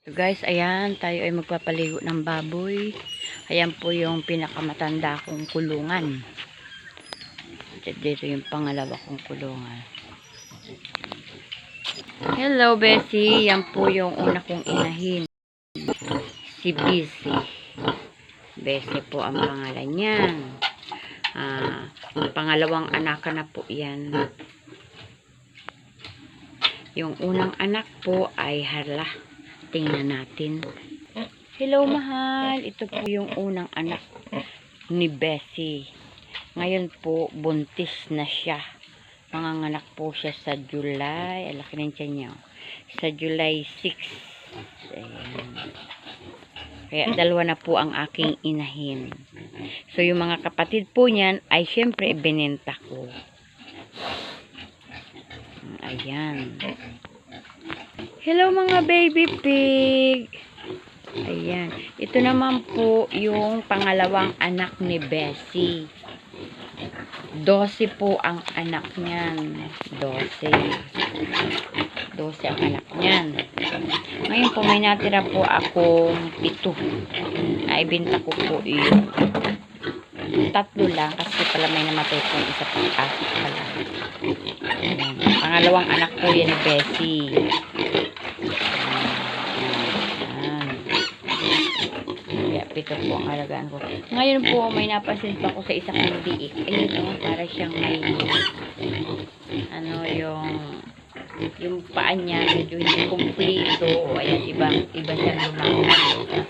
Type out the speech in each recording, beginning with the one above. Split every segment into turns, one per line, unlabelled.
So guys, ayan, tayo ay magpapaligo ng baboy. Ayan po yung pinakamatanda kong kulungan. Dito yung pangalawa kong kulungan. Hello, Bessie. Yan po yung una kong inahin. Si Bessie. Bessie po ang pangalan niyan. Ah, pangalawang anak na po yan. Yung unang anak po ay Harla. Tingnan natin. Hello, mahal. Ito po yung unang anak ni Bessie. Ngayon po, buntis na siya. Manganganak po siya sa July. Ay, laki ng tiyan niya. Sa July 6. Ayan. Kaya dalawa na po ang aking inahin. So, yung mga kapatid po niyan ay syempre binenta ko. Ayan. Hello mga baby pig. Ayan. Ito naman po yung pangalawang anak ni Bessie. 12 po ang anak niyan. 12. 12 ang anak niyan. Ngayon po may natira po akong pito. Naibenta ko po yun. Tatlo lang kasi pala may namatay po isa pang aso pala. Ayan. Pangalawang anak po yan ni Bessie. Pito po ang alagaan ko. Ngayon po, may napansin pa ko sa isa kong biik. Ayun o, para siyang may ano yung yung paa niya medyo hindi kumpleto. Ayan, iba, iba siyang lumaki.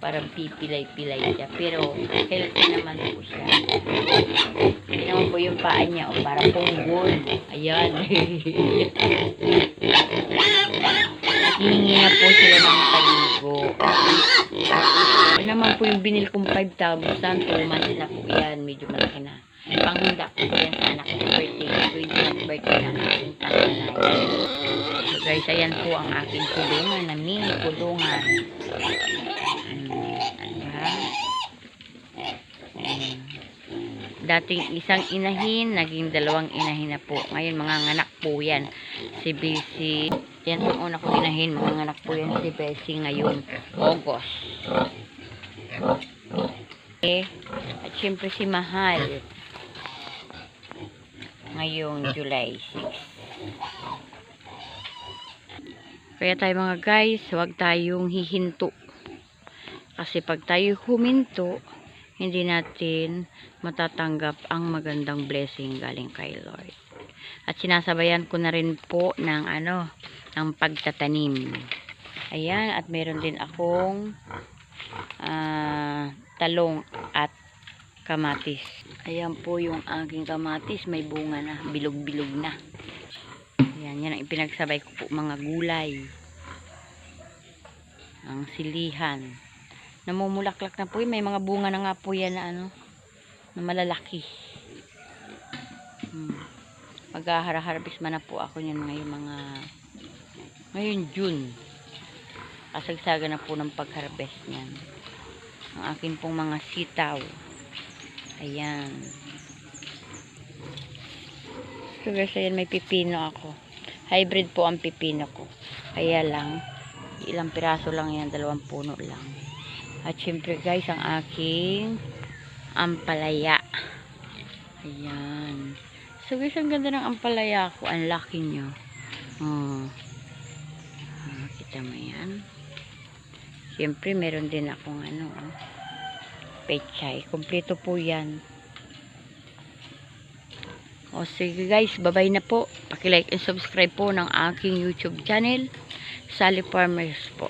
Parang pipilay-pilay siya. Pero, healthy naman po siya. Hindi naman po yung paa niya. O, parang punggol. Ayan. Hihingi na po sila ng paligo. Po yung binil kong 5,000. 2 months na po yan. Medyo malaki na. Panghunda ko po yan sa anak ko birthday. 20th birthday ng aking panganay. So guys, ayan po ang aking kulungan na mini kulungan. Ayan. Dating isang inahin, naging dalawang inahin na po. Ngayon, mga nganak po yan. Si Bessie. Yan ang una kong inahin. Mga nganak po yan si Bessie ngayon. August. Eh, at syempre si Mahal. Ngayong July 6. Kaya tayo mga guys, huwag tayong hihinto. Kasi pag tayo huminto, hindi natin matatanggap ang magandang blessing galing kay Lord. At sinasabayan ko na rin po ng ano, ng pagtatanim. Ayan, at meron din akong ah, talong at kamatis. Ayan po yung aking kamatis, may bunga na, bilog-bilog na. Ayan, yan ang ipinagsabay ko po mga gulay. Ang silihan. Namumulaklak na po. May mga bunga na nga po yan na ano, na malalaki. Hmm. Mag-harvest man na po ako yan ngayon mga, ngayon June. Kasagsaga na po ng pag-harvest niyan. Ang akin pong mga sitaw. Ayan. So guys, ayan may pipino ako. Hybrid po ang pipino ko. Kaya lang, ilang piraso lang yan, dalawang puno lang. At syempre guys, ang aking ampalaya. Ayan. So guys, ang ganda ng ampalaya ko. Ang laki nyo. Oh. Ah, kita mo yan. Syempre, meron din akong ano, oh, pechay. Kompleto po yan. O sige guys, babay na po. Paki-like and subscribe po ng aking YouTube channel, Sally Farmers po.